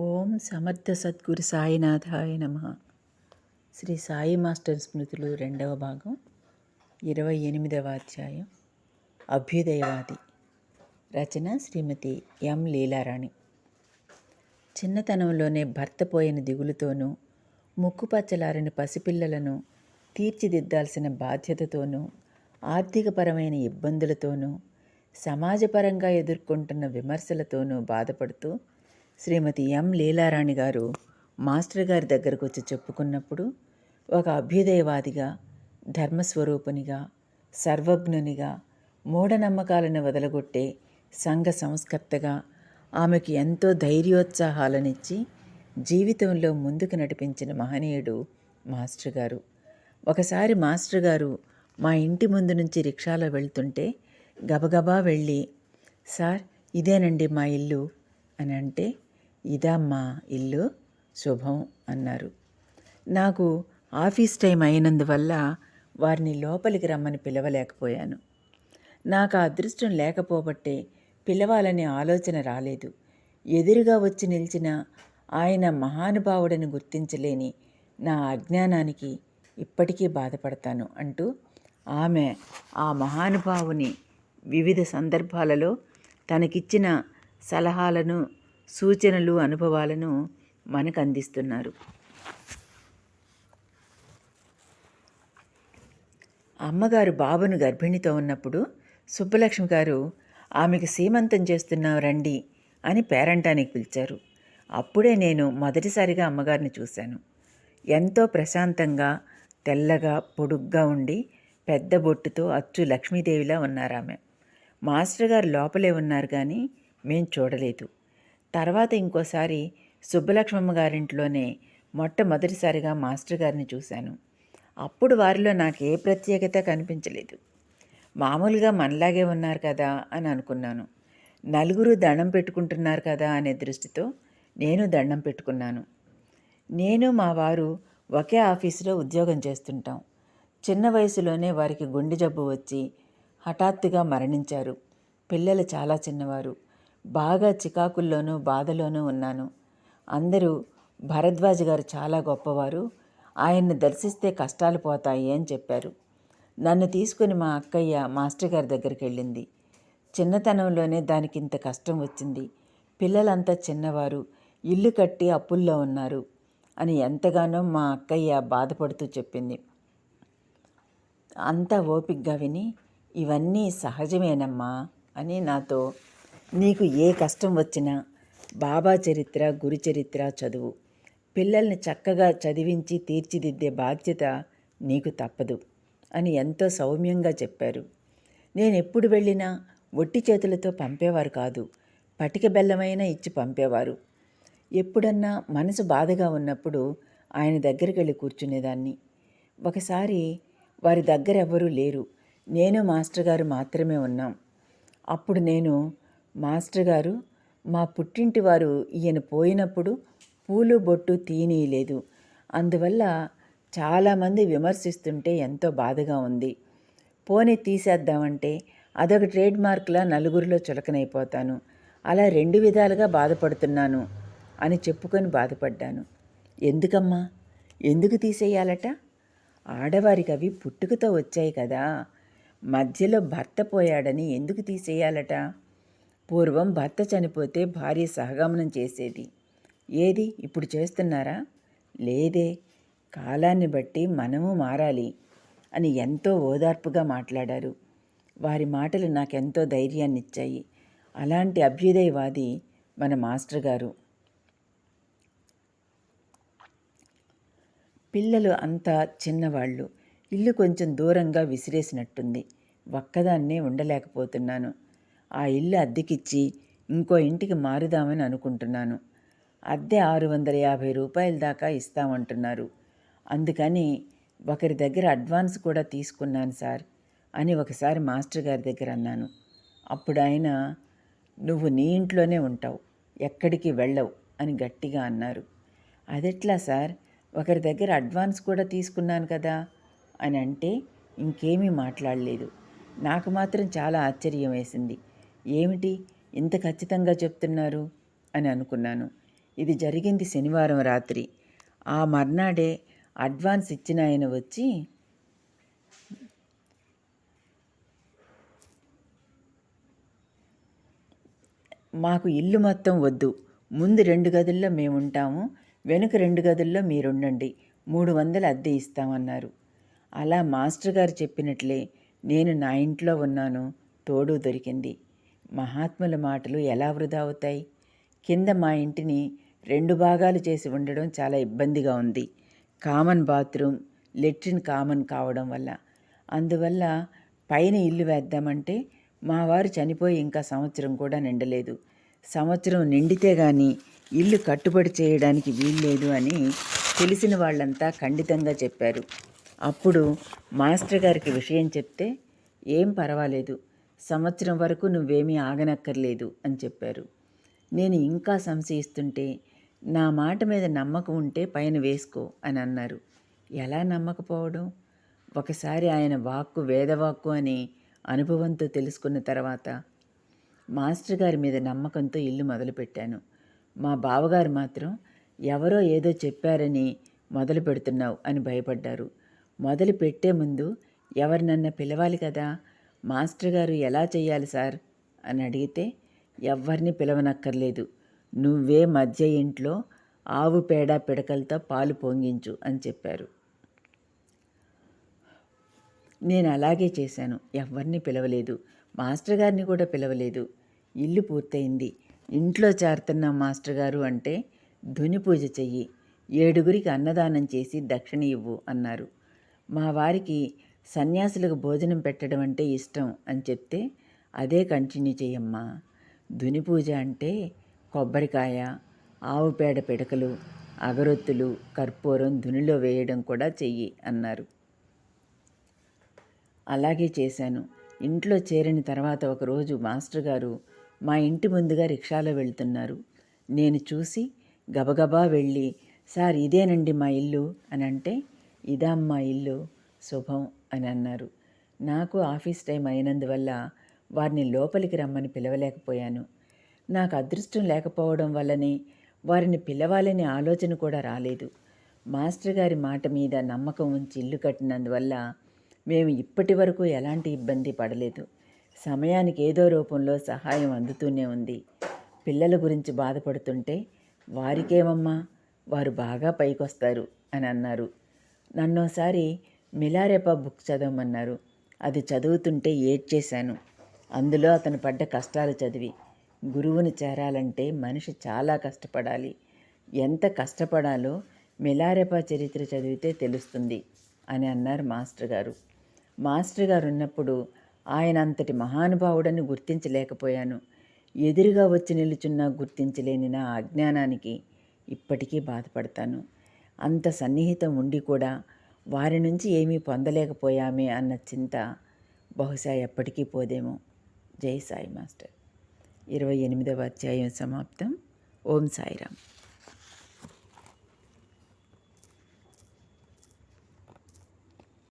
ఓం సమర్థ సద్గురు సాయినాథాయ నమ. శ్రీ సాయి మాస్టర్ స్మృతులు రెండవ భాగం ఇరవై ఎనిమిదవ అధ్యాయం అభ్యుదయవాది. రచన శ్రీమతి ఎం లీలారాణి. చిన్నతనంలోనే భర్త పోయిన దిగులుతోనూ ముక్కుపచ్చలారని పసిపిల్లలను తీర్చిదిద్దాల్సిన బాధ్యతతోనూ ఆర్థికపరమైన ఇబ్బందులతోనూ సమాజపరంగా ఎదుర్కొంటున్న విమర్శలతోనూ బాధపడుతూ శ్రీమతి ఎం. లీలారాణి గారు మాస్టర్ గారి దగ్గరకు వచ్చి చెప్పుకున్నప్పుడు ఒక అభ్యుదయవాదిగా ధర్మస్వరూపునిగా సర్వజ్ఞునిగా మూఢనమ్మకాలను వదలగొట్టే సంఘ సంస్కర్తగా ఆమెకు ఎంతో ధైర్యోత్సాహాలనిచ్చి జీవితంలో ముందుకు నడిపించిన మహనీయుడు మాస్టర్ గారు. ఒకసారి మాస్టర్ గారు మా ఇంటి ముందు నుంచి రిక్షాలో వెళ్తుంటే గబగబా వెళ్ళి సార్ ఇదేనండి మా ఇల్లు అని అంటే ఇదా మా ఇల్లు శుభం అన్నారు. నాకు ఆఫీస్ టైం అయినందువల్ల వారిని లోపలికి రమ్మని పిలవలేకపోయాను. నాకు ఆ అదృష్టం లేకపోబట్టే పిలవాలనే ఆలోచన రాలేదు. ఎదురుగా వచ్చి నిలిచిన ఆయన మహానుభావుడని గుర్తించలేని నా అజ్ఞానానికి ఇప్పటికీ బాధపడతాను అంటూ ఆమె ఆ మహానుభావుని వివిధ సందర్భాలలో తనకిచ్చిన సలహాలను సూచనలు అనుభవాలను మనకు అందిస్తున్నారు అమ్మగారు బాబును గర్భిణితో ఉన్నప్పుడు సుబ్బలక్ష్మి గారు ఆమెకు సీమంతం చేస్తున్నావు రండి అని పేరంటానికి పిలిచారు. అప్పుడే నేను మొదటిసారిగా అమ్మగారిని చూశాను. ఎంతో ప్రశాంతంగా తెల్లగా పొడుగ్గా ఉండి పెద్ద బొట్టుతో అచ్చు లక్ష్మీదేవిలా ఉన్నారామె మాస్టర్ గారు లోపలే ఉన్నారు కానీ మేం చూడలేదు. తర్వాత ఇంకోసారి సుబ్బలక్ష్మమ్మ గారింట్లోనే మొట్టమొదటిసారిగా మాస్టర్ గారిని చూశాను. అప్పుడు వారిలో నాకు ఏ ప్రత్యేకత కనిపించలేదు. మామూలుగా మనలాగే ఉన్నారు కదా అని అనుకున్నాను. నలుగురు దండం పెట్టుకుంటున్నారు కదా అనే దృష్టితో నేను దండం పెట్టుకున్నాను. నేను మా వారు ఒకే ఆఫీసులో ఉద్యోగం చేస్తుంటాం. చిన్న వయసులోనే వారికి గుండె జబ్బు వచ్చి హఠాత్తుగా మరణించారు. పిల్లలు చాలా చిన్నవారు. బాగా చికాకుల్లోనూ బాధలోనూ ఉన్నాను. అందరూ భరద్వాజ్ గారు చాలా గొప్పవారు. ఆయన్ని దర్శిస్తే కష్టాలు పోతాయి అని చెప్పారు. నన్ను తీసుకుని మా అక్కయ్య మాస్టర్ గారి దగ్గరికి వెళ్ళింది. చిన్నతనంలోనే దానికి ఇంత కష్టం వచ్చింది. పిల్లలంతా చిన్నవారు. ఇల్లు కట్టి అప్పుల్లో ఉన్నారు అని ఎంతగానో మా అక్కయ్య బాధపడుతూ చెప్పింది. అంతా ఓపిగ్గా విని ఇవన్నీ సహజమేనమ్మా అని నాతో నీకు ఏ కష్టం వచ్చినా బాబా చరిత్ర గురు చరిత్ర చదువు. పిల్లల్ని చక్కగా చదివించి తీర్చిదిద్దే బాధ్యత నీకు తప్పదు అని ఎంతో సౌమ్యంగా చెప్పారు. నేను ఎప్పుడు వెళ్ళినా ఒట్టి చేతులతో పంపేవారు కాదు పటిక బెల్లమైనా ఇచ్చి పంపేవారు. ఎప్పుడన్నా మనసు బాధగా ఉన్నప్పుడు ఆయన దగ్గరికి వెళ్ళి కూర్చునేదాన్ని. ఒకసారి వారి దగ్గర ఎవ్వరూ లేరు. నేను మాస్టర్ గారు మాత్రమే ఉన్నాం. అప్పుడు నేను మాస్టర్ గారు మా పుట్టింటి వారు ఈయన పోయినప్పుడు పూలు బొట్టు తీనీయలేదు. అందువల్ల చాలామంది విమర్శిస్తుంటే ఎంతో బాధగా ఉంది. పోనీ తీసేద్దామంటే అదొక ట్రేడ్ మార్క్లా నలుగురిలో చులకనైపోతాను. అలా రెండు విధాలుగా బాధపడుతున్నాను అని చెప్పుకొని బాధపడ్డాను. ఎందుకమ్మా? ఎందుకు తీసేయాలట? ఆడవారికి అవి పుట్టుకతో వచ్చాయి కదా. మధ్యలో భర్త పోయాడని ఎందుకు తీసేయాలట? పూర్వం భర్త చనిపోతే భార్య సహగమనం చేసేది. ఏది? ఇప్పుడు చేస్తున్నారా? లేదే. కాలాన్ని బట్టి మనము మారాలి అని ఎంతో ఓదార్పుగా మాట్లాడారు. వారి మాటలు నాకెంతో ధైర్యాన్ని ఇచ్చాయి అలాంటి అభ్యుదయవాది మన మాస్టర్ గారు. పిల్లలు అంతా చిన్నవాళ్ళు. ఇల్లు కొంచెం దూరంగా విసిరేసినట్టుంది. ఒక్కదాన్నే ఉండలేకపోతున్నాను. ఆ ఇల్లు అద్దెకిచ్చి ఇంకో ఇంటికి మారుదామని అనుకుంటున్నాను. అద్దె ఆరు వందల యాభై రూపాయల దాకా ఇస్తామంటున్నారు. అందుకని ఒకరి దగ్గర అడ్వాన్స్ కూడా తీసుకున్నాను సార్ అని ఒకసారి మాస్టర్ గారి దగ్గర అన్నాను. అప్పుడు ఆయన నువ్వు నీ ఇంట్లోనే ఉంటావు ఎక్కడికి వెళ్ళవు అని గట్టిగా అన్నారు. అదెట్లా సార్? ఒకరి దగ్గర అడ్వాన్స్ కూడా తీసుకున్నాను కదా అని అంటే ఇంకేమీ మాట్లాడలేదు. నాకు మాత్రం చాలా ఆశ్చర్యం వేసింది. ఏమిటి ఇంత ఖచ్చితంగా చెప్తున్నారు? అని అనుకున్నాను. ఇది జరిగింది శనివారం రాత్రి. ఆ మర్నాడే అడ్వాన్స్ ఇచ్చిన ఆయన వచ్చి మాకు ఇల్లు మొత్తం వద్దు. ముందు రెండు గదుల్లో మేము ఉంటాము. వెనుక రెండు గదుల్లో మీరుండండి. మూడు వందలు అద్దె ఇస్తామన్నారు. అలా మాస్టర్ గారు చెప్పినట్లే నేను నా ఇంట్లో ఉన్నాను. తోడు దొరికింది. మహాత్ముల మాటలు ఎలా వృధా అవుతాయి? కింద మా ఇంటిని రెండు భాగాలు చేసి ఉండడం చాలా ఇబ్బందిగా ఉంది. కామన్ బాత్రూమ్ లెట్రిన్ కామన్ కావడం వల్ల. అందువల్ల పైన ఇల్లు వేద్దామంటే మా వారు చనిపోయి ఇంకా సంవత్సరం కూడా నిండలేదు. సంవత్సరం నిండితే కానీ ఇల్లు కట్టుబడి చేయడానికి వీల్లేదు అని తెలిసిన వాళ్ళంతా ఖండితంగా చెప్పారు. అప్పుడు మాస్టర్ గారికి విషయం చెప్తే ఏం పర్వాలేదు. సంవత్సరం వరకు నువ్వేమీ ఆగనక్కర్లేదు అని చెప్పారు. నేను ఇంకా సంశయిస్తుంటే నా మాట మీద నమ్మకం ఉంటే పైన వేసుకో అని అన్నారు. ఎలా నమ్మకపోవడం? ఒకసారి ఆయన వాక్కు వేదవాక్కు అని అనుభవంతో తెలుసుకున్న తర్వాత మాస్టర్ గారి మీద నమ్మకంతో ఇల్లు మొదలుపెట్టాను. మా బావగారు మాత్రం ఎవరో ఏదో చెప్పారని మొదలు పెడుతున్నావు అని భయపడ్డారు. మొదలు పెట్టే ముందు ఎవరినన్నా పిలవాలి కదా? మాస్టర్ గారు ఎలా చేయాలి సార్? అని అడిగితే ఎవరిని పిలవనక్కర్లేదు. నువ్వే మధ్య ఇంట్లో ఆవు పేడ పిడకలతో పాలు పొంగించు అని చెప్పారు. నేను అలాగే చేశాను. ఎవరిని పిలవలేదు. మాస్టర్ గారిని కూడా పిలవలేదు. ఇల్లు పూర్తయింది. ఇంట్లో చేరుతున్న మాస్టర్ గారు అంటే ధుని పూజ చెయ్యి. ఏడుగురికి అన్నదానం చేసి దక్షిణ ఇవ్వు అన్నారు. మా వారికి సన్యాసులకు భోజనం పెట్టడం అంటే ఇష్టం అని చెప్తే అదే కంటిన్యూ చేయమ్మా. ధుని పూజ అంటే కొబ్బరికాయ ఆవు పేడ పిడకలు అగరొత్తులు కర్పూరం ధునిలో వేయడం కూడా చెయ్యి అన్నారు. అలాగే చేశాను. ఇంట్లో చేరిన తర్వాత ఒకరోజు మాస్టర్ గారు మా ఇంటి ముందుగా రిక్షాలో వెళ్తున్నారు. నేను చూసి గబగబా వెళ్ళి సార్ ఇదేనండి మా ఇల్లు అని అంటే ఇదా మా ఇల్లు శుభం అని అన్నారు. నాకు ఆఫీస్ టైం అయినందువల్ల వారిని లోపలికి రమ్మని పిలవలేకపోయాను. నాకు అదృష్టం లేకపోవడం వల్లనే వారిని పిలవాలనే ఆలోచన కూడా రాలేదు. మాస్టర్ గారి మాట మీద నమ్మకం ఉంచి ఇల్లు కట్టినందువల్ల మేము ఇప్పటి వరకు ఎలాంటి ఇబ్బంది పడలేదు. సమయానికి ఏదో రూపంలో సహాయం అందుతూనే ఉంది. పిల్లల గురించి బాధపడుతుంటే వారికేమమ్మా? వారు బాగా పైకొస్తారు అని అన్నారు. నన్నోసారి మిలారెపా బుక్ చదవమన్నారు. అది చదువుతుంటే ఏడ్చేశాను. అందులో అతను పడ్డ కష్టాలు చదివి గురువుని చేరాలంటే మనిషి చాలా కష్టపడాలి. ఎంత కష్టపడాలో మిలారెపా చరిత్ర చదివితే తెలుస్తుంది అని అన్నారు మాస్టర్ గారు. మాస్టర్ గారు ఉన్నప్పుడు ఆయన అంతటి మహానుభావుడని గుర్తించలేకపోయాను. ఎదురుగా వచ్చి నిలుచున్నా గుర్తించలేని నా అజ్ఞానానికి ఇప్పటికీ బాధపడతాను. అంత సన్నిహితం ఉండి కూడా వారి నుంచి ఏమీ పొందలేకపోయామే అన్న చింత బహుశా ఎప్పటికీ పోదేమో. జై సాయి మాస్టర్. ఇరవై ఎనిమిదవ అధ్యాయం సమాప్తం. ఓం సాయిరామ్.